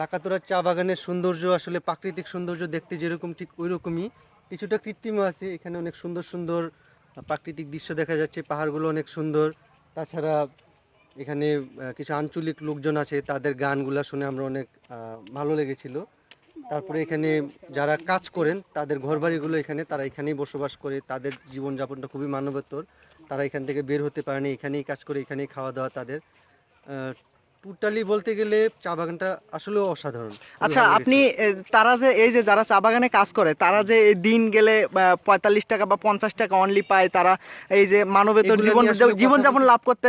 লাকাতোরার চা বাগানের সৌন্দর্য, আসলে প্রাকৃতিক সৌন্দর্য দেখতে যেরকম, ঠিক ওই রকমই কিছুটা কৃত্রিমও আছে, এখানে অনেক সুন্দর সুন্দর প্রাকৃতিক দৃশ্য দেখা যাচ্ছে, পাহাড়গুলো অনেক সুন্দর। তাছাড়া এখানে কিছু আঞ্চলিক লোকজন আছে, তাদের গানগুলো শুনে আমরা অনেক ভালো লেগেছিল। তারপরে এখানে যারা কাজ করেন, তাদের ঘরবাড়িগুলো এখানে, তারা এখানেই বসবাস করে, তাদের জীবনযাপনটা খুবই মানবতর। তারা এখান থেকে বের হতে পারেনি, এখানেই কাজ করে, এখানেই খাওয়া দাওয়া তাদের টোটালি বলতে গেলে চা বাগানটা আসলে অসাধারণ। আচ্ছা আপনি তারা যে এই যে যারা চা বাগানে কাজ করে তারা যে দিন গেলে পঁয়তাল্লিশ টাকা বা পঞ্চাশ টাকা অনলি পায় তারা এই যে মানবেতর জীবন নিয়ে জীবনযাপন লাভ করতে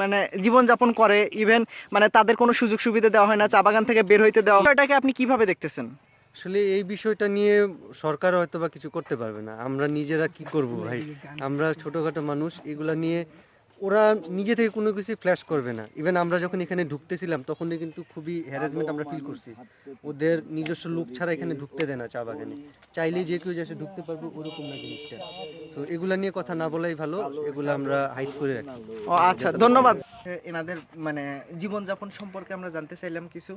মানে জীবনযাপন করে ইভেন মানে তাদের কোনো সুযোগ সুবিধা দেওয়া হয় না চা বাগান থেকে বের হইতে দেওয়া হয়। এটাকে আপনি কীভাবে দেখতেছেন? আসলে এই বিষয়টা নিয়ে সরকার হয়তো বা কিছু করতে পারবে না। আমরা নিজেরা কি করব ভাই? আমরা ছোটখাটো মানুষ এগুলা নিয়ে ওরা নিজে থেকে কোনো কিছু ফ্ল্যাশ করবে না। ইভেন আমরা যখন এখানে ঢুকতেছিলাম, তখনই কিন্তু খুবই হ্যারাসমেন্ট আমরা ফিল করছি। ওদের নিজস্ব লোক ছাড়া এখানে ঢুকতে দেয় না চা বাগানে। চাইলেই যে কেউ যে ঢুকতে পারবে, ওরকম না জিনিসটা। তো এগুলা নিয়ে কথা না বলাই ভালো, এগুলো আমরা হাইড করে রাখি। ও আচ্ছা ধন্যবাদ। এনাদের মানে জীবনযাপন সম্পর্কে আমরা জানতে চাইলাম কিছু,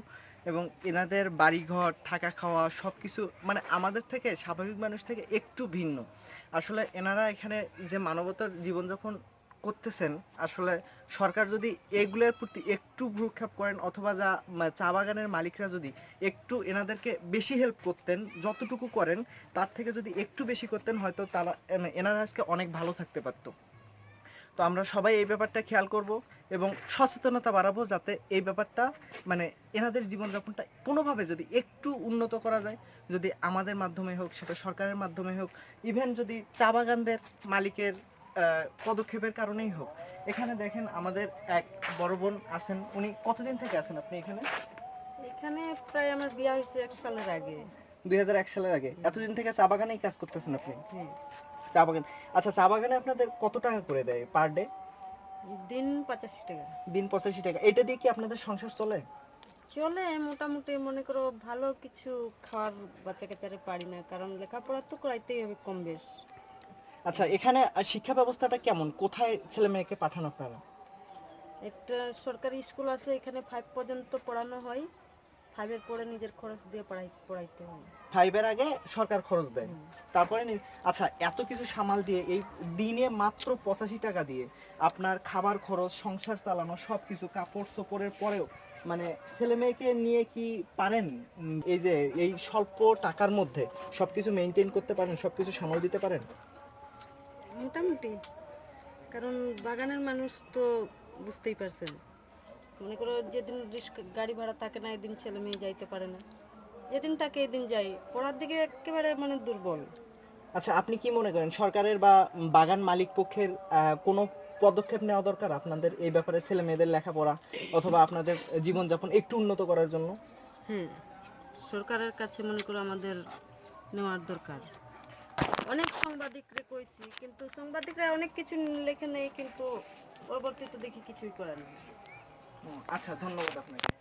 এবং এনাদের বাড়িঘর, থাকা খাওয়া সব কিছু মানে আমাদের থেকে, স্বাভাবিক মানুষ থেকে একটু ভিন্ন। আসলে এনারা এখানে যে মানবতার জীবনযাপন করতেছেন, আসলে সরকার যদি এগুলোর প্রতি একটু ভ্রুক্ষেপ করেন অথবা যা চা বাগানের মালিকরা যদি একটু এনাদেরকে বেশি হেল্প করতেন, যতটুকু করেন, তার থেকে যদি একটু বেশি করতেন, হয়তো তারা এনারা আজকে অনেক ভালো থাকতে পারতো। তো আমরা সবাই এই ব্যাপারটা খেয়াল করব এবং সচেতনতা বাড়াবো যাতে এই ব্যাপারটা মানে এনাদের জীবনযাপনটা কোনোভাবে যদি একটু উন্নত করা যায়, যদি আমাদের মাধ্যমে হোক, সেটা সরকারের মাধ্যমে হোক ইভেন যদি চা বাগানদের মালিকের পদক্ষেপের কারণেই হোক। এখানে দেখেন আমাদের এক বড় বোন আছেন। উনি কতদিন থেকে আছেন আপনি এখানে? এখানে প্রায় আমার বিয়ে হয়েছে এক সালের আগে। দু হাজার এক সালের আগে। এতদিন থেকে চা বাগানেই কাজ করতেছেন আপনি? চা বাগান। আচ্ছা চা বাগানে আপনাদের কত টাকা করে দেয় পার ডে? দিন পঁচাশি টাকা। দিন পঁচাশি টাকা। এটা দিয়ে কি আপনাদের সংসার চলে? চলে মোটামুটি মনে করো ভালো কিছু খাওয়ার বাচ্চা কাচ্চারে পারি না। কারণ লেখাপড়া তো করাইতেই হবে কম বেশ। আচ্ছা এখানে শিক্ষা ব্যবস্থাটা কেমন? কোথায় ছেলে মেয়েকে পাঠানো আপনারা একটা সরকারি স্কুল আছে এখানে ফাইভ পর্যন্ত পড়ানো হয়। ফাইভের পরে নিজের খরচ দিয়ে পড়াই পড়াইতে হয়। ফাইভের আগে সরকার খরচ দেয়। তারপরে আচ্ছা এত কিছু সামাল দিয়ে এই দিনে মাত্র পঁচাশি টাকা দিয়ে আপনার খাবার খরচ সংসার চালানো সব কিছু কাপড় চোপড়ের পরেও মানে ছেলে মেয়েকে নিয়ে কি পারেন? এই যে এই স্বল্প টাকার মধ্যে সবকিছু মেনটেন করতে পারেন সবকিছু সামাল দিতে পারেন? মোটামুটি। কারণ বাগানের মানুষ তো বুঝতেই পারছেন। মনে করো যেদিন গাড়ি ভাড়া থাকে না এদিন ছেলে মেয়ে যাইতে পারে না। যেদিন তাকে এদিন যাই পড়ার দিকে একেবারে মানে দুর্বল। আচ্ছা আপনি কি মনে করেন সরকারের বা বাগান মালিক পক্ষের কোনো পদক্ষেপ নেওয়া দরকার আপনাদের এই ব্যাপারে ছেলে মেয়েদের লেখাপড়া অথবা আপনাদের জীবনযাপন একটু উন্নত করার জন্য? হ্যাঁ সরকারের কাছে মনে করো আমাদের নেওয়ার দরকার। অনেক সাংবাদিকরে কইছি, কিন্তু সাংবাদিকরা অনেক কিছু লেখে নেই, কিন্তু পরবর্তীতে দেখি কিছুই করে না। আচ্ছা ধন্যবাদ আপনাকে।